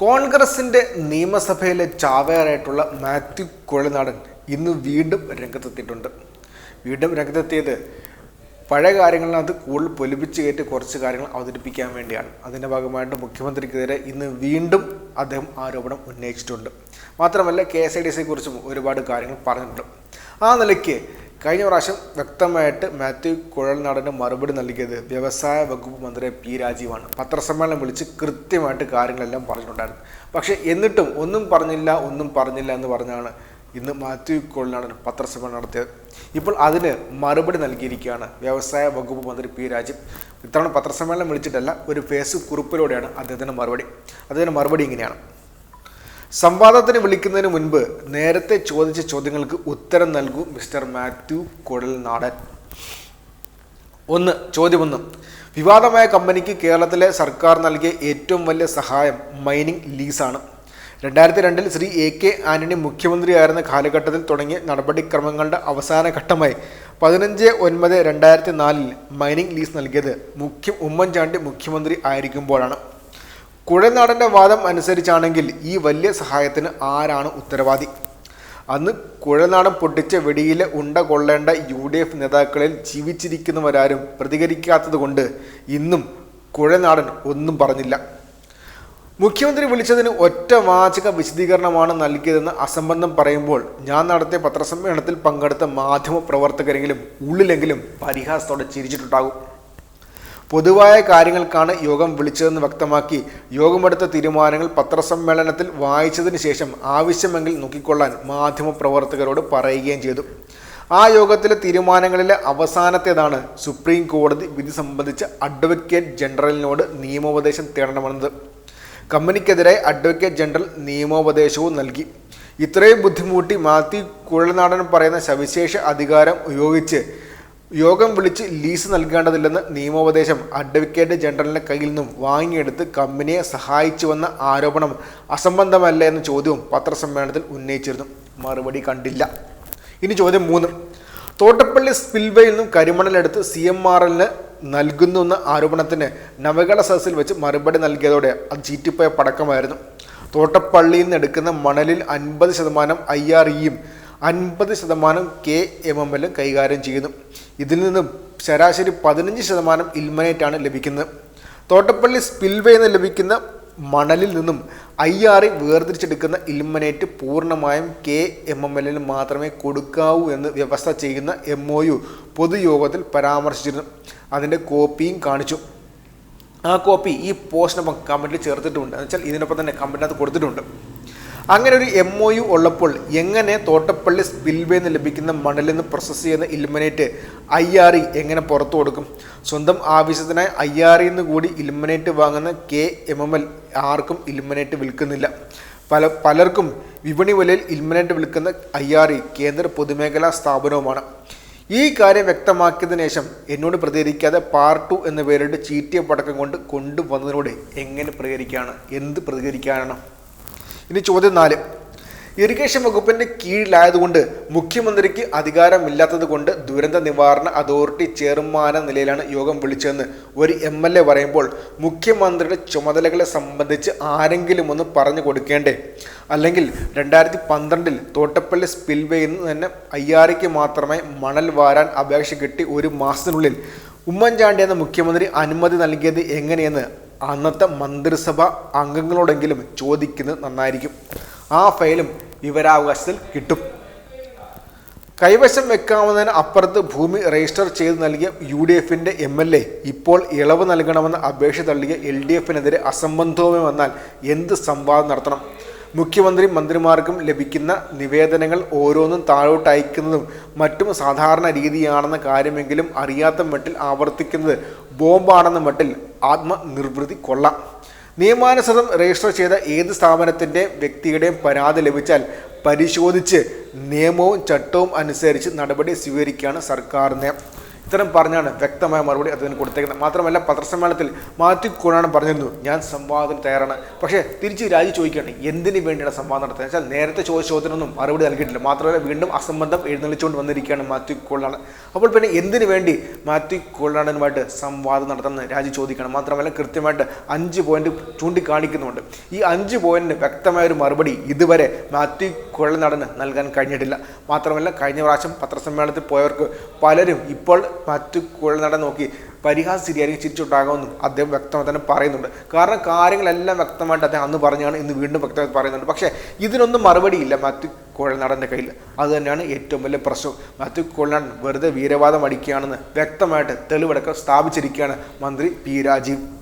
കോൺഗ്രസിന്റെ നിയമസഭയിലെ ചാവേറായിട്ടുള്ള മാത്യു കൊളിനാടൻ ഇന്ന് വീണ്ടും രംഗത്തെത്തിയിട്ടുണ്ട്. വീണ്ടും രംഗത്തെത്തിയത് പഴയ കാര്യങ്ങളിനകത്ത് കൂടുതൽ പൊലിപ്പിച്ച് കയറ്റി കുറച്ച് കാര്യങ്ങൾ അവതരിപ്പിക്കാൻ വേണ്ടിയാണ്. അതിന്റെ ഭാഗമായിട്ട് മുഖ്യമന്ത്രിക്കെതിരെ ഇന്ന് വീണ്ടും അദ്ദേഹം ആരോപണം ഉന്നയിച്ചിട്ടുണ്ട്. മാത്രമല്ല കെ എസ് ഐ ഡി സിയെക്കുറിച്ചും ഒരുപാട് കാര്യങ്ങൾ പറഞ്ഞിട്ടുണ്ട്. ആ നിലയ്ക്ക് കഴിഞ്ഞ പ്രാവശ്യം വ്യക്തമായിട്ട് മാത്യു കുഴൽനാടന് മറുപടി നൽകിയത് വ്യവസായ വകുപ്പ് മന്ത്രി പി രാജീവാണ്. പത്രസമ്മേളനം വിളിച്ച് കൃത്യമായിട്ട് കാര്യങ്ങളെല്ലാം പറഞ്ഞിട്ടുണ്ടായിരുന്നു. പക്ഷേ എന്നിട്ടും ഒന്നും പറഞ്ഞില്ല ഒന്നും പറഞ്ഞില്ല എന്ന് പറഞ്ഞാണ് ഇന്ന് മാത്യു കുഴൽനാടൻ പത്രസമ്മേളനം നടത്തിയത്. ഇപ്പോൾ അതിന് മറുപടി നൽകിയിരിക്കുകയാണ് വ്യവസായ വകുപ്പ് മന്ത്രി പി രാജീവ്. ഇത്തവണ പത്രസമ്മേളനം വിളിച്ചിട്ടല്ല ഒരു ഫേസ്ബുക്ക് കുറിപ്പിലൂടെയാണ് അദ്ദേഹത്തിന്റെ മറുപടി. അദ്ദേഹത്തിന്റെ മറുപടി ഇങ്ങനെയാണ്. സംവാദത്തിന് വിളിക്കുന്നതിന് മുൻപ് നേരത്തെ ചോദിച്ച ചോദ്യങ്ങൾക്ക് ഉത്തരം നൽകൂ മിസ്റ്റർ മാത്യു കുഴൽനാടൻ. ഒന്ന് ചോദ്യമൊന്ന്. വിവാദമായ കമ്പനിക്ക് കേരളത്തിലെ സർക്കാർ നൽകിയ ഏറ്റവും വലിയ സഹായം മൈനിങ് ലീസാണ്. രണ്ടായിരത്തി രണ്ടിൽ ശ്രീ എ കെ ആന്റണി മുഖ്യമന്ത്രിയായിരുന്ന കാലഘട്ടത്തിൽ തുടങ്ങിയ നടപടിക്രമങ്ങളുടെ അവസാന ഘട്ടമായി പതിനഞ്ച് ഒൻപത് രണ്ടായിരത്തി നാലിൽ മൈനിങ് ലീസ് നൽകിയത് മുഖ്യ ഉമ്മൻചാണ്ടി മുഖ്യമന്ത്രി ആയിരിക്കുമ്പോഴാണ്. കുഴൽനാടന്റെ വാദം അനുസരിച്ചാണെങ്കിൽ ഈ വലിയ സഹായത്തിന് ആരാണ് ഉത്തരവാദി? അന്ന് കുഴൽനാടൻ പൊട്ടിച്ച വെടിയിലെ ഉണ്ട കൊള്ളേണ്ട യു ഡി എഫ് നേതാക്കളിൽ ജീവിച്ചിരിക്കുന്നവരാരും പ്രതികരിക്കാത്തതുകൊണ്ട് ഇന്നും കുഴൽനാടൻ ഒന്നും പറഞ്ഞില്ല. മുഖ്യമന്ത്രി വിളിച്ചതിന് ഒറ്റ വാചക വിശദീകരണമാണ് നൽകിയതെന്ന് അസംബന്ധം പറയുമ്പോൾ ഞാൻ നടത്തിയ പത്രസമ്മേളനത്തിൽ പങ്കെടുത്ത മാധ്യമ പ്രവർത്തകരെങ്കിലും ഉള്ളിലെങ്കിലും പരിഹാസത്തോടെ ചിരിച്ചിട്ടുണ്ടാകും. പൊതുവായ കാര്യങ്ങൾക്കാണ് യോഗം വിളിച്ചതെന്ന് വ്യക്തമാക്കി. യോഗമെടുത്ത തീരുമാനങ്ങൾ പത്രസമ്മേളനത്തിൽ വായിച്ചതിന് ശേഷം ആവശ്യമെങ്കിൽ നോക്കിക്കൊള്ളാൻ മാധ്യമപ്രവർത്തകരോട് പറയുകയും ചെയ്തു. ആ യോഗത്തിലെ തീരുമാനങ്ങളിലെ അവസാനത്തേതാണ് സുപ്രീം കോടതി വിധി സംബന്ധിച്ച് അഡ്വക്കേറ്റ് ജനറലിനോട് നിയമോപദേശം തേടണമെന്നത്. കമ്പനിക്കെതിരെ അഡ്വക്കേറ്റ് ജനറൽ നിയമോപദേശവും നൽകി. ഇത്രയും ബുദ്ധിമുട്ടി മാത്യു കുഴൽനാടൻ പറയുന്ന സവിശേഷ അധികാരം ഉപയോഗിച്ച് യോഗം വിളിച്ച് ലീസ് നൽകേണ്ടതില്ലെന്ന് നിയമോപദേശം അഡ്വക്കേറ്റ് ജനറലിന്റെ കയ്യിൽ നിന്നും വാങ്ങിയെടുത്ത് കമ്പനിയെ സഹായിച്ചുവെന്ന ആരോപണം അസംബന്ധമല്ല എന്ന ചോദ്യവും പത്രസമ്മേളനത്തിൽ ഉന്നയിച്ചിരുന്നു. മറുപടി കണ്ടില്ല. ഇനി ചോദ്യം മൂന്ന്. തോട്ടപ്പള്ളി സ്പിൽവേയിൽ നിന്നും കരിമണലെടുത്ത് സി എം ആർ എല്ലിന് നൽകുന്നുവെന്ന ആരോപണത്തിന് നവകള സദസ്സിൽ വെച്ച് മറുപടി നൽകിയതോടെ അത് ചീറ്റിപ്പോയ പടക്കമായിരുന്നു. തോട്ടപ്പള്ളിയിൽ നിന്ന് എടുക്കുന്ന മണലിൽ അൻപത് ശതമാനം ഐ ആർ ഇയും അൻപത് ശതമാനം കെ എം എം എല്ലും കൈകാര്യം ചെയ്യുന്നു. ഇതിൽ നിന്നും ശരാശരി പതിനഞ്ച് ശതമാനം ഇൽമനേറ്റാണ് ലഭിക്കുന്നത്. തോട്ടപ്പള്ളി സ്പിൽവേ നിന്ന് ലഭിക്കുന്ന മണലിൽ നിന്നും ഐ ആർ ഇ വേർതിരിച്ചെടുക്കുന്ന ഇൽമനേറ്റ് പൂർണമായും കെ എം എം എല്ലിന് മാത്രമേ കൊടുക്കാവൂ എന്ന് വ്യവസ്ഥ ചെയ്യുന്ന എം ഒ യു പൊതുയോഗത്തിൽ പരാമർശിച്ചിരുന്നു. അതിന്റെ കോപ്പിയും കാണിച്ചു. ആ കോപ്പി ഈ പോസ്റ്റിനൊപ്പം കമന്റിൽ ചേർത്തിട്ടുണ്ട്. എന്ന് വെച്ചാൽ ഇതിനൊപ്പം തന്നെ കമന്റിനകത്ത് കൊടുത്തിട്ടുണ്ട്. അങ്ങനെ ഒരു എം ഒ യു ഉള്ളപ്പോൾ എങ്ങനെ തോട്ടപ്പള്ളി സ്പിൽവേന്ന് ലഭിക്കുന്ന മണലിൽ നിന്ന് പ്രോസസ്സ് ചെയ്യുന്ന ഇലിമിനേറ്റ് ഐ ആർ ഇ എങ്ങനെ പുറത്തു കൊടുക്കും? സ്വന്തം ആവശ്യത്തിനായി ഐ ആർ ഇന്ന് കൂടി ഇലിമിനേറ്റ് വാങ്ങുന്ന കെ എം എം എൽ ആർക്കും ഇലിമിനേറ്റ് വിൽക്കുന്നില്ല. പല പലർക്കും വിപണി വിലയിൽ ഇലിമിനേറ്റ് വിൽക്കുന്ന ഐ ആർ ഇ കേന്ദ്ര പൊതുമേഖലാ സ്ഥാപനവുമാണ്. ഈ കാര്യം വ്യക്തമാക്കിയതിനു ശേഷം എന്നോട് പ്രതികരിക്കാതെ പാർട്ടു എന്ന പേരിട്ട് ചീറ്റിയ പടക്കം കൊണ്ട് കൊണ്ടുവന്നതിനോട് എങ്ങനെ പ്രതികരിക്കുകയാണ് എന്ത് പ്രതികരിക്കാനാണ്? ഇനി ചോദ്യം നാല്. ഇറിഗേഷൻ വകുപ്പിന്റെ കീഴിലായതുകൊണ്ട് മുഖ്യമന്ത്രിക്ക് അധികാരമില്ലാത്തത് കൊണ്ട് ദുരന്ത നിവാരണ അതോറിറ്റി ചെയർമാൻ എന്ന നിലയിലാണ് യോഗം വിളിച്ചതെന്ന് ഒരു എം എൽ എ പറയുമ്പോൾ മുഖ്യമന്ത്രിയുടെ ചുമതലകളെ സംബന്ധിച്ച് ആരെങ്കിലും ഒന്ന് പറഞ്ഞു കൊടുക്കേണ്ടേ? അല്ലെങ്കിൽ രണ്ടായിരത്തി പന്ത്രണ്ടിൽ തോട്ടപ്പള്ളി സ്പിൽവേയിൽ നിന്ന് തന്നെ അയ്യാറയ്ക്ക് മാത്രമേ മണൽ വാരാൻ അപേക്ഷ കിട്ടി ഒരു മാസത്തിനുള്ളിൽ. ഉമ്മൻചാണ്ടി എന്ന മുഖ്യമന്ത്രി അനുമതി നൽകിയത് എങ്ങനെയെന്ന് അന്നത്തെ മന്ത്രിസഭ അംഗങ്ങളോടെങ്കിലും ചോദിക്കുന്നത് നന്നായിരിക്കും. ആ ഫയലും വിവരാവകാശത്തിൽ കിട്ടും. കൈവശം വെക്കാവുന്നതിന് അപ്പുറത്ത് ഭൂമി രജിസ്റ്റർ ചെയ്ത് നൽകിയ യു ഡി എഫിന്റെ എം എൽ എ ഇപ്പോൾ ഇളവ് നൽകണമെന്ന അപേക്ഷ തള്ളിയ എൽ ഡി എഫിനെതിരെ അസംബന്ധവുമായി വന്നാൽ എന്ത് സംവാദം നടത്തണം? മുഖ്യമന്ത്രി മന്ത്രിമാർക്കും ലഭിക്കുന്ന നിവേദനങ്ങൾ ഓരോന്നും താഴോട്ട് അയക്കുന്നതും മറ്റും സാധാരണ രീതിയാണെന്ന കാര്യമെങ്കിലും അറിയാത്ത മട്ടിൽ ആവർത്തിക്കുന്നത് ബോംബാണെന്ന മട്ടിൽ ആത്മനിർവൃതി കൊള്ളാം. നിയമാനുസൃതം രജിസ്റ്റർ ചെയ്ത ഏത് സ്ഥാപനത്തിന്റെ വ്യക്തിയുടെയും പരാതി ലഭിച്ചാൽ പരിശോധിച്ച് നിയമവും ചട്ടവും അനുസരിച്ച് നടപടി സ്വീകരിക്കുകയാണ് സർക്കാർ നയം ഇത്തരം പറഞ്ഞാണ് വ്യക്തമായ മറുപടി അദ്ദേഹം കൊടുത്തേക്കുന്നത്. മാത്രമല്ല പത്രസമ്മേളനത്തിൽ മാത്യു കുഴനാടൻ പറഞ്ഞിരുന്നു ഞാൻ സംവാദം തയ്യാറാണ്. പക്ഷേ തിരിച്ച് രാജി ചോദിക്കുകയാണ് എന്തിനു വേണ്ടിയാണ് സംവാദം നടത്തുന്നത്? വെച്ചാൽ നേരത്തെ ചോദിച്ച ചോദ്യത്തിനൊന്നും മറുപടി നൽകിയിട്ടില്ല. മാത്രമല്ല വീണ്ടും അസംബന്ധം എഴുന്നള്ളിച്ചുകൊണ്ട് വന്നിരിക്കുകയാണ് മാത്യു കോളാണ് അപ്പോൾ പിന്നെ എന്തിനു വേണ്ടി മാത്യു കോളാണനുമായിട്ട് സംവാദം നടത്തുന്നത് രാജി ചോദിക്കണം മാത്രമല്ല കൃത്യമായിട്ട് അഞ്ച് പോയിന്റ് ചൂണ്ടിക്കാണിക്കുന്നുണ്ട്. ഈ അഞ്ച് പോയിന്റിന് വ്യക്തമായ ഒരു മറുപടി ഇതുവരെ മാത്യു കുഴൽനാടന് നൽകാൻ കഴിഞ്ഞിട്ടില്ല. മാത്രമല്ല കഴിഞ്ഞ പ്രാവശ്യം പത്രസമ്മേളനത്തിൽ പോയവർക്ക് പലരും ഇപ്പോൾ മാത്യു നട നോക്കി പരിഹാസ ചിരിയായിരിക്കും ചിരിച്ചുണ്ടാകുമെന്നും അദ്ദേഹം വ്യക്തമായി തന്നെ പറയുന്നുണ്ട്. കാരണം കാര്യങ്ങളെല്ലാം വ്യക്തമായിട്ട് അദ്ദേഹം അന്ന് പറഞ്ഞാണ് ഇന്ന് വീണ്ടും വ്യക്തമായി പറയുന്നുണ്ട്. പക്ഷേ ഇതിനൊന്നും മറുപടിയില്ല മാത്യു കുഴൽനാടന്റെ കയ്യിൽ. അത് തന്നെയാണ് ഏറ്റവും വലിയ പ്രശ്നം. മാത്യു കുഴൽനാടൻ വെറുതെ വീരവാദം അടിക്കുകയാണെന്ന് വ്യക്തമായിട്ട് തെളിവടക്കം സ്ഥാപിച്ചിരിക്കുകയാണ് മന്ത്രി പി രാജീവ്.